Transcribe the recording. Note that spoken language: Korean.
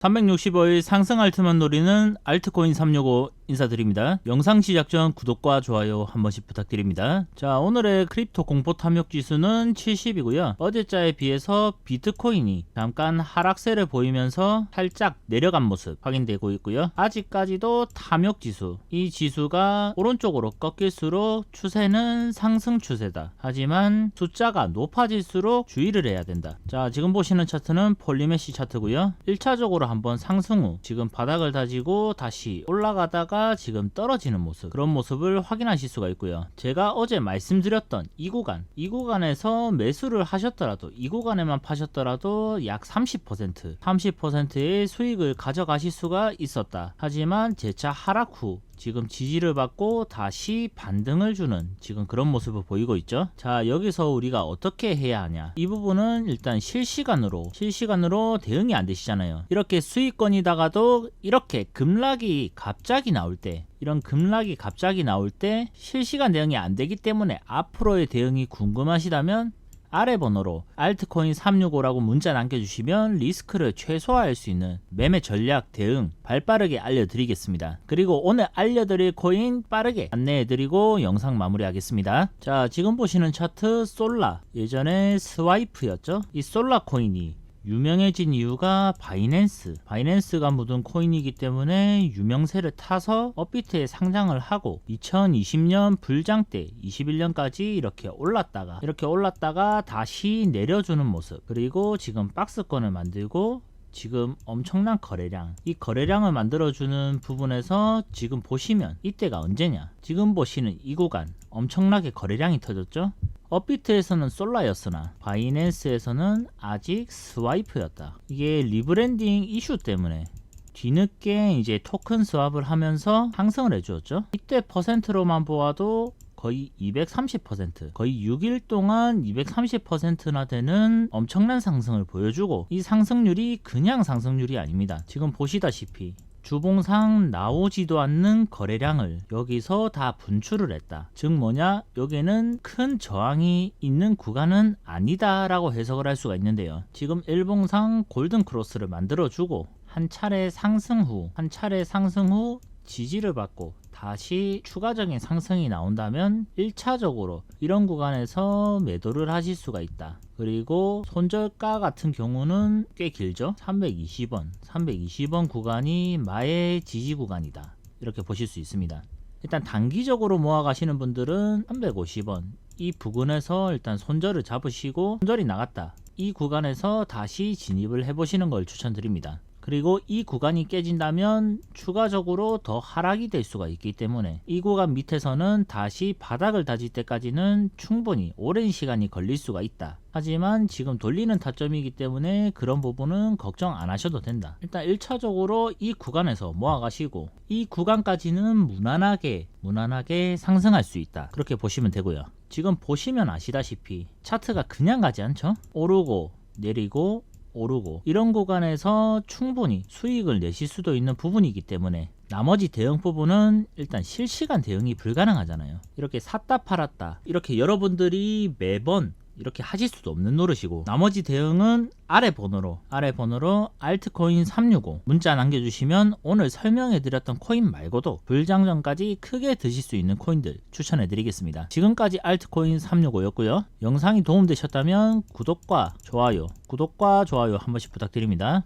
365일 상승 알트만 노리는 알트코인 365 인사드립니다. 영상 시작 전 구독과 좋아요 한 번씩 부탁드립니다. 자, 오늘의 크립토 공포 탐욕 지수는 70이고요. 어제자에 비해서 비트코인이 잠깐 하락세를 보이면서 살짝 내려간 모습 확인되고 있고요. 아직까지도 탐욕 지수, 이 지수가 오른쪽으로 꺾일수록 추세는 상승 추세다. 하지만 숫자가 높아질수록 주의를 해야 된다. 자, 지금 보시는 차트는 폴리메시 차트고요. 1차적으로 한번 상승 후 지금 바닥을 다지고 다시 올라가다가 지금 떨어지는 모습 그런 모습을 확인하실 수가 있고요. 제가 어제 말씀드렸던 이 구간 이 구간에서 매수를 하셨더라도 이 구간에만 파셨더라도 약 30% 30%의 수익을 가져가실 수가 있었다. 하지만 재차 하락 후 지금 지지를 받고 다시 반등을 주는 지금 그런 모습을 보이고 있죠. 자, 여기서 우리가 어떻게 해야 하냐? 이 부분은 일단 실시간으로 실시간으로 대응이 안 되시잖아요. 이렇게 수익권이다가도 이렇게 급락이 갑자기 나올 때 이런 급락이 갑자기 나올 때 실시간 대응이 안 되기 때문에 앞으로의 대응이 궁금하시다면 아래 번호로 알트코인 365라고 문자 남겨주시면 리스크를 최소화할 수 있는 매매 전략 대응 발빠르게 알려드리겠습니다. 그리고 오늘 알려드릴 코인 빠르게 안내해드리고 영상 마무리하겠습니다. 자 지금 보시는 차트 솔라 예전에 스와이프였죠. 이 솔라 코인이 유명해진 이유가 바이낸스, 바이낸스가 묻은 코인이기 때문에 유명세를 타서 업비트에 상장을 하고 2020년 불장 때 21년까지 이렇게 올랐다가 이렇게 올랐다가 다시 내려주는 모습. 그리고 지금 박스권을 만들고 지금 엄청난 거래량 이 거래량을 만들어주는 부분에서 지금 보시면 이때가 언제냐 지금 보시는 이 구간 엄청나게 거래량이 터졌죠 업비트에서는 솔라였으나 바이낸스에서는 아직 스와이프였다. 이게 리브랜딩 이슈 때문에 뒤늦게 이제 토큰 스왑을 하면서 상승을 해주었죠. 이때 퍼센트로만 보아도 거의 230% 거의 6일 동안 230%나 되는 엄청난 상승을 보여주고 이 상승률이 그냥 상승률이 아닙니다. 지금 보시다시피 주봉상 나오지도 않는 거래량을 여기서 다 분출을 했다. 즉 뭐냐? 여기는 큰 저항이 있는 구간은 아니다라고 해석을 할 수가 있는데요. 지금 일봉상 골든 크로스를 만들어주고 한 차례 상승 후, 한 차례 상승 후 지지를 받고 다시 추가적인 상승이 나온다면 1차적으로 이런 구간에서 매도를 하실 수가 있다. 그리고 손절가 같은 경우는 꽤 길죠. 320원, 320원 구간이 마의 지지 구간이다. 이렇게 보실 수 있습니다. 일단 단기적으로 모아 가시는 분들은 350원 이 부근에서 일단 손절을 잡으시고 손절이 나갔다. 이 구간에서 다시 진입을 해보시는 걸 추천드립니다. 그리고 이 구간이 깨진다면 추가적으로 더 하락이 될 수가 있기 때문에 이 구간 밑에서는 다시 바닥을 다질 때까지는 충분히 오랜 시간이 걸릴 수가 있다. 하지만 지금 돌리는 타점이기 때문에 그런 부분은 걱정 안 하셔도 된다. 일단 1차적으로 이 구간에서 모아가시고 이 구간까지는 무난하게 무난하게 상승할 수 있다. 그렇게 보시면 되고요. 지금 보시면 아시다시피 차트가 그냥 가지 않죠? 오르고 내리고 오르고 이런 구간에서 충분히 수익을 내실 수도 있는 부분이기 때문에 나머지 대응 부분은 일단 실시간 대응이 불가능하잖아요. 이렇게 샀다 팔았다 이렇게 여러분들이 매번 이렇게 하실 수도 없는 노릇이고 나머지 대응은 아래 번호로 아래 번호로 알트코인 365 문자 남겨주시면 오늘 설명해드렸던 코인 말고도 불장전까지 크게 드실 수 있는 코인들 추천해드리겠습니다. 지금까지 알트코인 365였고요. 영상이 도움되셨다면 구독과 좋아요 구독과 좋아요 한 번씩 부탁드립니다.